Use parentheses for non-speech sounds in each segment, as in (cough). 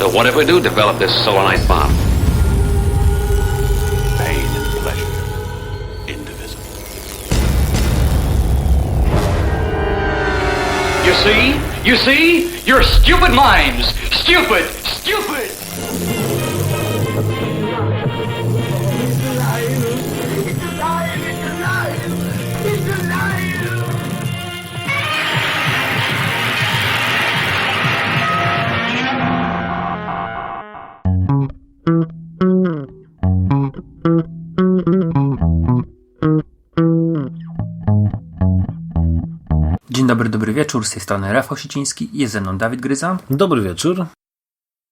So what if we do develop this solanite bomb? Pain and pleasure. Indivisible. You see? You see? You're stupid minds! Stupid! Stupid! Wieczór, z tej strony Rafał Siciński, jest ze mną Dawid Gryza. Dobry wieczór.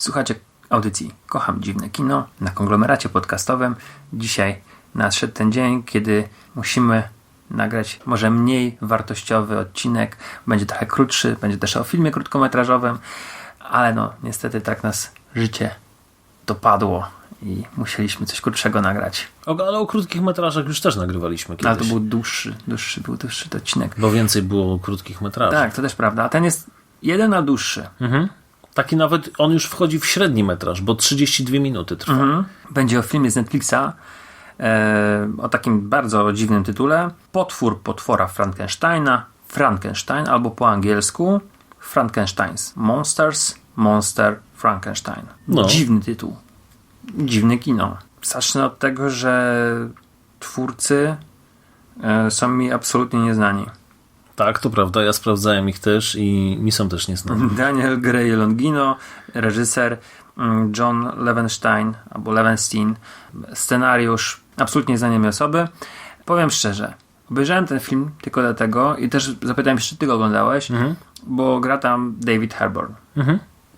Słuchacie audycji Kocham Dziwne Kino na konglomeracie podcastowym. Dzisiaj nadszedł ten dzień, kiedy musimy nagrać może mniej wartościowy odcinek. Będzie trochę krótszy, będzie też o filmie krótkometrażowym, ale no niestety tak nas życie dopadło i musieliśmy coś krótszego nagrać. O, ale o krótkich metrażach już też nagrywaliśmy kiedyś. Ale to był dłuższy, dłuższy, był dłuższy odcinek. Bo więcej było krótkich metraży. Tak, to też prawda. A ten jest jeden na dłuższy. Taki nawet, on już wchodzi w średni metraż, bo 32 minuty trwa. Mhm. Będzie o filmie z Netflixa e, o takim bardzo dziwnym tytule. Potwór potwora Frankensteina, Frankenstein albo po angielsku Frankenstein's Monsters, Monster Frankenstein. No. Dziwny tytuł. Dziwne kino. Zacznę od tego, że twórcy e, są mi absolutnie nieznani. Tak, to prawda, ja sprawdzałem ich też i mi są też nieznani. (laughs) Daniel Gray Longino, reżyser mm, John Levenstein albo Levenstein, scenariusz, absolutnie mi osoby. Powiem szczerze, obejrzałem ten film tylko dlatego i też zapytałem się, czy ty go oglądałeś, bo gra tam David Harbour.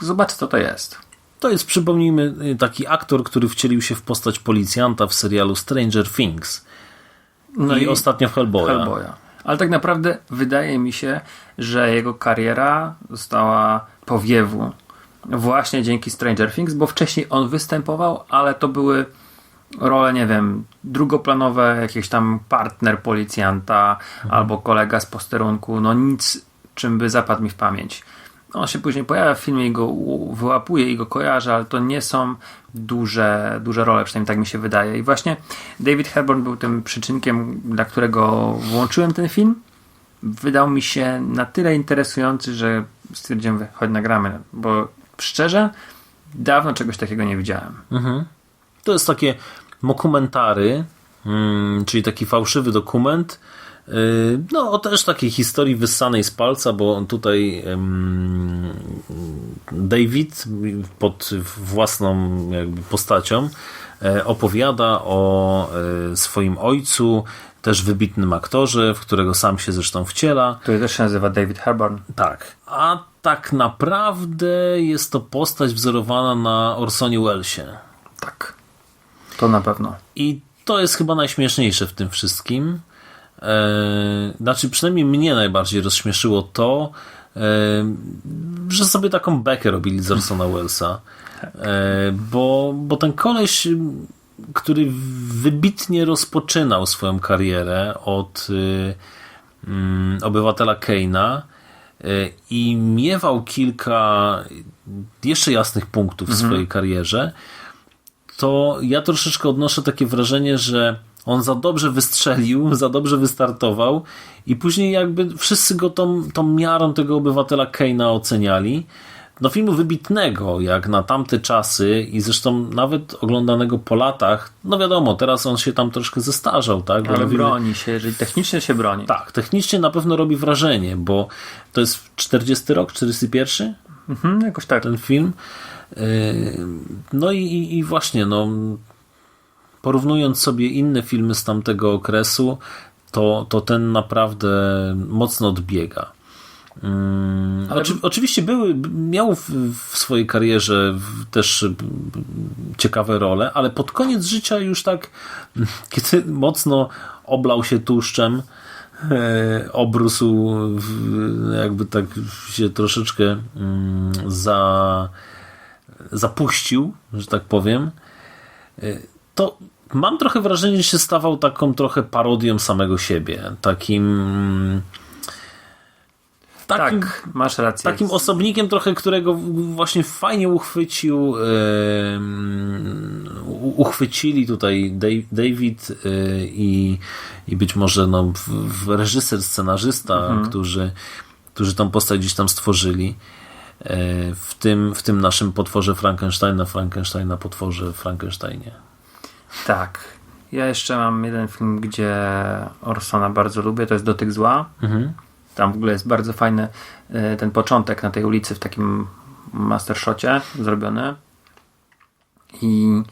Zobacz, co to jest. To jest, przypomnijmy, taki aktor, który wcielił się w postać policjanta w serialu Stranger Things. No I, ostatnio w Hellboya. Hellboya. Ale tak naprawdę wydaje mi się, że jego kariera została powiewu właśnie dzięki Stranger Things, bo wcześniej on występował, ale to były role, nie wiem, drugoplanowe, jakiś tam partner policjanta albo kolega z posterunku, no nic, czym by zapadł mi w pamięć. On się później pojawia w filmie i go wyłapuje i go kojarzy, ale to nie są duże, duże role, przynajmniej tak mi się wydaje. I właśnie David Harbour był tym przyczynkiem, dla którego włączyłem ten film. Wydał mi się na tyle interesujący, że stwierdziłem, chodź nagramy, bo szczerze, dawno czegoś takiego nie widziałem. To jest takie mokumentary, mm, czyli taki fałszywy dokument. Yy, No, o też takiej historii wyssanej z palca, bo on tutaj David pod własną jakby postacią e, opowiada o e, swoim ojcu, też wybitnym aktorze, w którego sam się zresztą wciela. Który też się nazywa David Harbour. Tak. A tak naprawdę jest to postać wzorowana na Orsonie Wellesie. Tak. To na pewno. I to jest chyba najśmieszniejsze w tym wszystkim. Eee, znaczy, przynajmniej mnie najbardziej rozśmieszyło to, eee, że sobie taką bekę robili z Orsona Wellesa. Eee, bo, bo ten koleś, który wybitnie rozpoczynał swoją karierę od y, mm, obywatela Keina y, i miewał kilka jeszcze jasnych punktów w swojej karierze, to ja troszeczkę odnoszę takie wrażenie, że on za dobrze wystrzelił, za dobrze wystartował i później jakby wszyscy go tą, tą miarą tego obywatela Keina oceniali. No filmu wybitnego, jak na tamte czasy i zresztą nawet oglądanego po latach, no wiadomo, teraz on się tam troszkę zestarzał, tak? Bo Ale mówimy- broni się, jeżeli technicznie się broni. Tak, technicznie na pewno robi wrażenie, bo to jest 40 rok, 41? Mhm, jakoś tak. ten film. Yy, No i, i właśnie, no, porównując sobie inne filmy z tamtego okresu, to, to ten naprawdę mocno odbiega. Mm, Oczy, oczywiście były, miał w, w swojej karierze też ciekawe role, ale pod koniec życia już tak, (laughs) kiedy mocno oblał się tłuszczem, e, obrósł, jakby tak się troszeczkę mm, za, zapuścił, że tak powiem, e, to mam trochę wrażenie, że się stawał taką trochę parodią samego siebie. Takim. takim, tak, masz rację. takim osobnikiem trochę, którego właśnie fajnie uchwycił u- uchwycili tutaj David e, i, i być może no, reżyser, scenarzysta, którzy, którzy tą postać gdzieś tam stworzyli e, w tym, w tym naszym potworze Frankensteina, Frankensteina potworze Frankensteinie. Tak. Ja jeszcze mam jeden film, gdzie Orsona bardzo lubię, to jest Dotyk Zła. Tam w ogóle jest bardzo fajny e, ten początek na tej ulicy w takim mastershocie zrobiony. I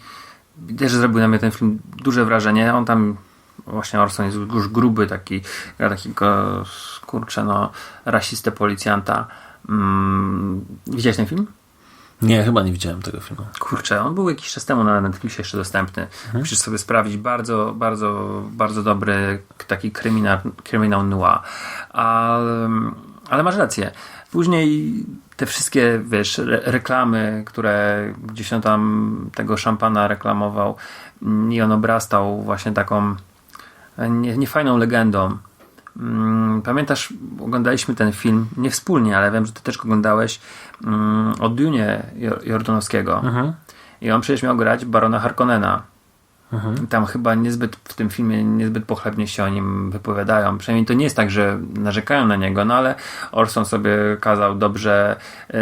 też zrobił na mnie ten film duże wrażenie. On tam właśnie Orson jest już gruby, taki gra takiego kurczę no rasistę policjanta. Mm, widziałeś ten film? Nie, chyba nie widziałem tego filmu. Kurczę, on był jakiś czas temu na Netflixie jeszcze dostępny. Musisz sobie sprawdzić. Bardzo, bardzo, bardzo dobry taki kryminał, kryminał noir. Ale, ale masz rację. Później te wszystkie, wiesz, re reklamy, które gdzieś on tam tego szampana reklamował mm, i on obrastał właśnie taką nie- niefajną legendą. Mm, Pamiętasz, oglądaliśmy ten film, nie wspólnie, ale wiem, że ty też oglądałeś mm, o Dunie Jo- Jordanowskiego. I on przecież miał grać barona Harkonnena. I tam chyba niezbyt w tym filmie niezbyt pochlebnie się o nim wypowiadają. Przynajmniej to nie jest tak, że narzekają na niego, no ale Orson sobie kazał dobrze yy,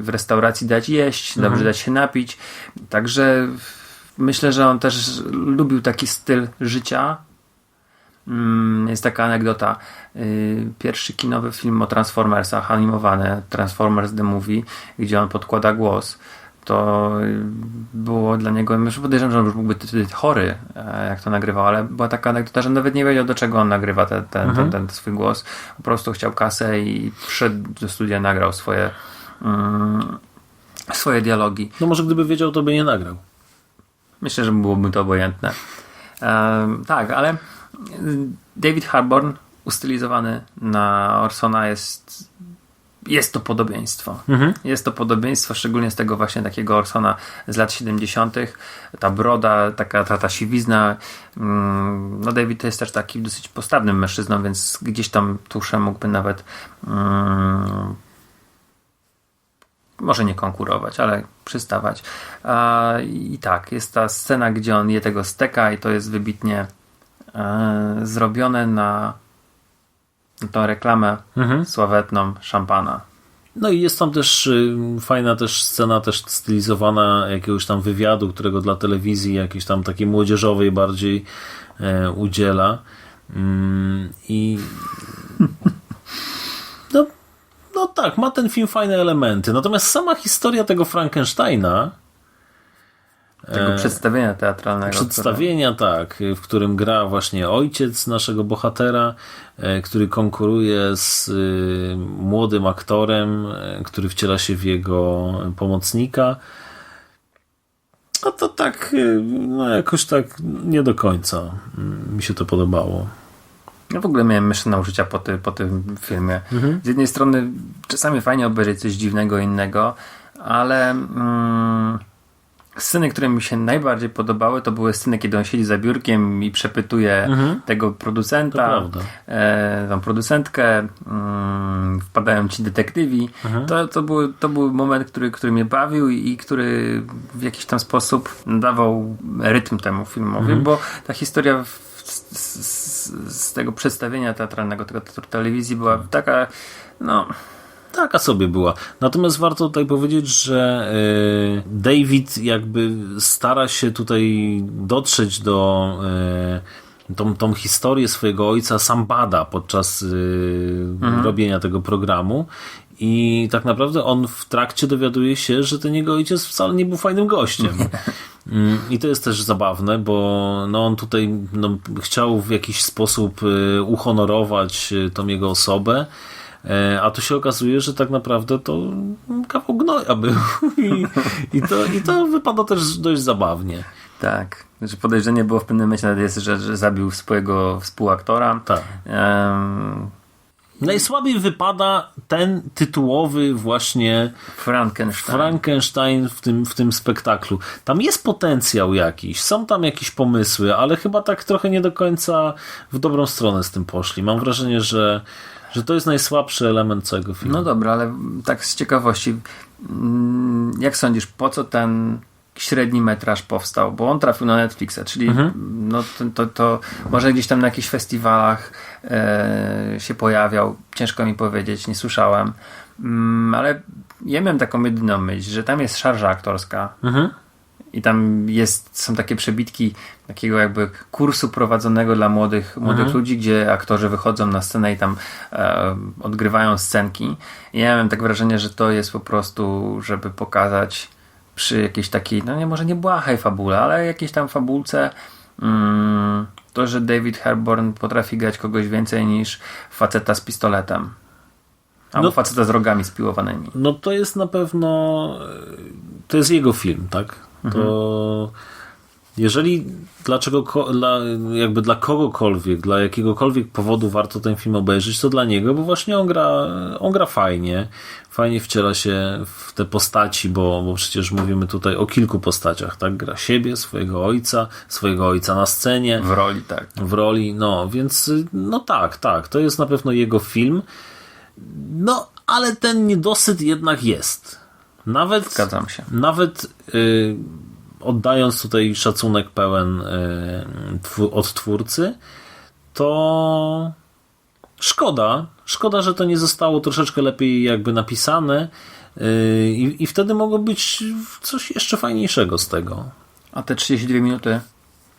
w restauracji dać jeść, dobrze dać się napić. Także myślę, że on też lubił taki styl życia, Jest taka anegdota. Yy, Pierwszy kinowy film o Transformersach, animowany Transformers The Movie, gdzie on podkłada głos. To yy, było dla niego, już podejrzewam, że on już mógłby wtedy chory, e, jak to nagrywał, ale była taka anegdota, że nawet nie wiedział, do czego on nagrywa ten, ten, ten, ten swój głos. Po prostu chciał kasę i wszedł do studia, nagrał swoje, mm, swoje dialogi. No może gdyby wiedział, to by nie nagrał. Myślę, że byłoby to obojętne. Em, tak, ale y, David Harbour ustylizowany na Orsona jest jest to podobieństwo. Jest to podobieństwo, szczególnie z tego właśnie takiego Orsona z lat 70. Ta broda, taka ta, ta siwizna. Mm, No David to jest też taki dosyć postawnym mężczyzną, więc gdzieś tam tuszem mógłby nawet mm, może nie konkurować, ale przystawać. I tak, jest ta scena, gdzie on je tego steka i to jest wybitnie zrobione na tą reklamę sławetną szampana. No i jest tam też y, fajna też scena też stylizowana jakiegoś tam wywiadu, którego dla telewizji jakiejś tam takiej młodzieżowej bardziej e, udziela. Mm, I (laughs) no, no tak, ma ten film fajne elementy. Natomiast sama historia tego Frankensteina Tego przedstawienia teatralnego. przedstawienia, tak, w którym gra właśnie ojciec naszego bohatera, e, który konkuruje z y, młodym aktorem, e, który wciela się w jego pomocnika. A to tak, no jakoś tak nie do końca mm, mi się to podobało. Ja w ogóle miałem myszne uczucia po, ty, po tym filmie. Z jednej strony czasami fajnie obejrzeć coś dziwnego, innego, ale mm, sceny, które mi się najbardziej podobały, to były sceny, kiedy on siedzi za biurkiem i przepytuje tego producenta, e, tą producentkę, mm, wpadają ci detektywi. To, to, był, to był moment, który, który mnie bawił i, i który w jakiś tam sposób dawał rytm temu filmowi, bo ta historia z, z, z tego przedstawienia teatralnego, tego teatru telewizji była taka, no, Taka sobie była. Natomiast warto tutaj powiedzieć, że y, David jakby stara się tutaj dotrzeć do y, tą, tą historię swojego ojca sam bada podczas y, robienia tego programu. I tak naprawdę on w trakcie dowiaduje się, że ten jego ojciec wcale nie był fajnym gościem. (laughs) Mm, I to jest też zabawne, bo no on tutaj no, chciał w jakiś sposób uhonorować tą jego osobę. E, A tu się okazuje, że tak naprawdę to kawał gnoja był. (laughs) I, i, to, I to wypada też dość zabawnie. tak. Znaczy podejrzenie było w pewnym momencie jest, że, że zabił swojego współaktora. Tak. Em, Najsłabiej wypada ten tytułowy właśnie Frankenstein. Frankenstein w tym, w tym spektaklu. Tam jest potencjał jakiś, są tam jakieś pomysły, ale chyba tak trochę nie do końca w dobrą stronę z tym poszli. Mam wrażenie, że, Że to jest najsłabszy element całego filmu. No dobra, ale tak z ciekawości, mm, jak sądzisz, po co ten średni metraż powstał? Bo on trafił na Netflixa, czyli no, to, to, to może gdzieś tam na jakichś festiwalach e, się pojawiał, ciężko mi powiedzieć, nie słyszałem. Mm, ale ja miałem taką jedyną myśl, że tam jest szarża aktorska. I tam jest, są takie przebitki takiego jakby kursu prowadzonego dla młodych, młodych ludzi, gdzie aktorzy wychodzą na scenę i tam e, odgrywają scenki. I ja miałem tak wrażenie, że to jest po prostu, żeby pokazać przy jakiejś takiej, no nie może nie błahej fabule, ale jakiejś tam fabulce mm, to, że David Herborn potrafi grać kogoś więcej niż faceta z pistoletem. Albo No- faceta z rogami spiłowanymi. No to jest na pewno. e, To jest jego film, tak? To. Jeżeli dlaczego, dla, jakby dla kogokolwiek, dla jakiegokolwiek powodu warto ten film obejrzeć, to dla niego, bo właśnie on gra, on gra fajnie, fajnie wciela się w te postaci, bo, bo przecież mówimy tutaj o kilku postaciach, tak? Gra siebie, swojego ojca, swojego ojca na scenie W roli, tak. w roli, no więc no tak, tak, to jest na pewno jego film. No, ale ten niedosyt jednak jest. Nawet, Zgadzam się. nawet y, oddając tutaj szacunek pełen y, od twórcy, to szkoda, szkoda, że to nie zostało troszeczkę lepiej jakby napisane y, i, wtedy mogło być coś jeszcze fajniejszego z tego. A te 32 minuty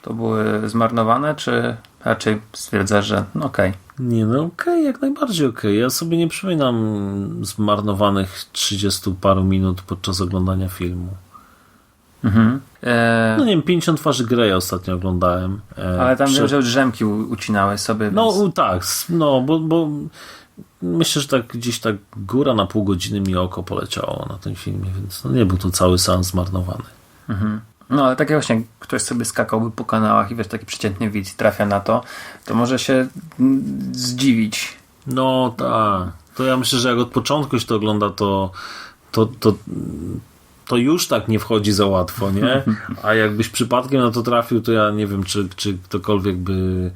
to były zmarnowane, czy raczej stwierdzasz, że no okej. Nie, no okej, jak najbardziej okej. Ja sobie nie przypominam zmarnowanych 30 paru minut podczas oglądania filmu. E, No nie wiem, 50 twarzy Greya ostatnio oglądałem. E, ale tam przy- wiem, że drzemki u- ucinałeś sobie. No więc... u, tak, no bo, bo myślę, że tak gdzieś tak góra na pół godziny mi oko poleciało na tym filmie, więc no nie był to cały seans zmarnowany. No ale tak jak właśnie ktoś sobie skakałby po kanałach i wiesz, taki przeciętny widz trafia na to, to może się mm, zdziwić. No tak. To ja myślę, że jak od początku się to ogląda, to, to, to, to już tak nie wchodzi za łatwo, nie? (laughs) A jakbyś przypadkiem na to trafił, to ja nie wiem, czy, czy ktokolwiek by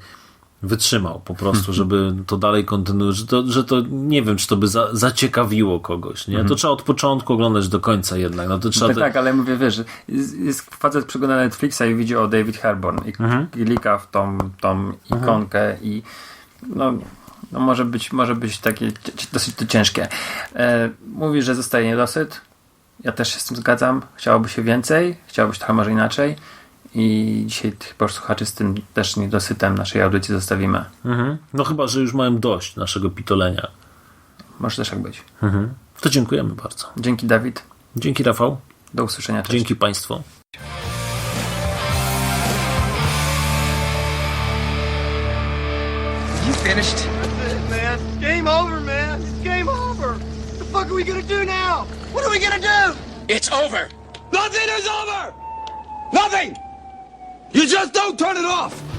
wytrzymał po prostu, żeby to dalej kontynuować, że to, że to nie wiem, czy to by za, zaciekawiło kogoś, nie? To trzeba od początku oglądać do końca jednak. No to trzeba Tak, te- tak, ale mówię, wiesz, jest, jest facet przegląda Netflixa i widzi o David Harborn i Mhm. klika w tą, tą ikonkę i no, no może być, może być takie dosyć to ciężkie. E, mówi, że zostaje niedosyt. Ja też się z tym zgadzam. Chciałoby się więcej, chciałoby się trochę może inaczej. I dzisiaj chyba słuchaczy z tym też niedosytem naszej audycji zostawimy. Mhm. No chyba, że już mają dość naszego pitolenia. Może też tak być. Mhm. To dziękujemy bardzo. Dzięki Dawid. Dzięki Rafał. Do usłyszenia. Cześć. Dzięki Państwu. You finished? That's it, man. It's game over, man. It's game over. What the fuck are we gonna do now? What are we gonna do? It's over. Nothing is over! Nothing! You just don't turn it off!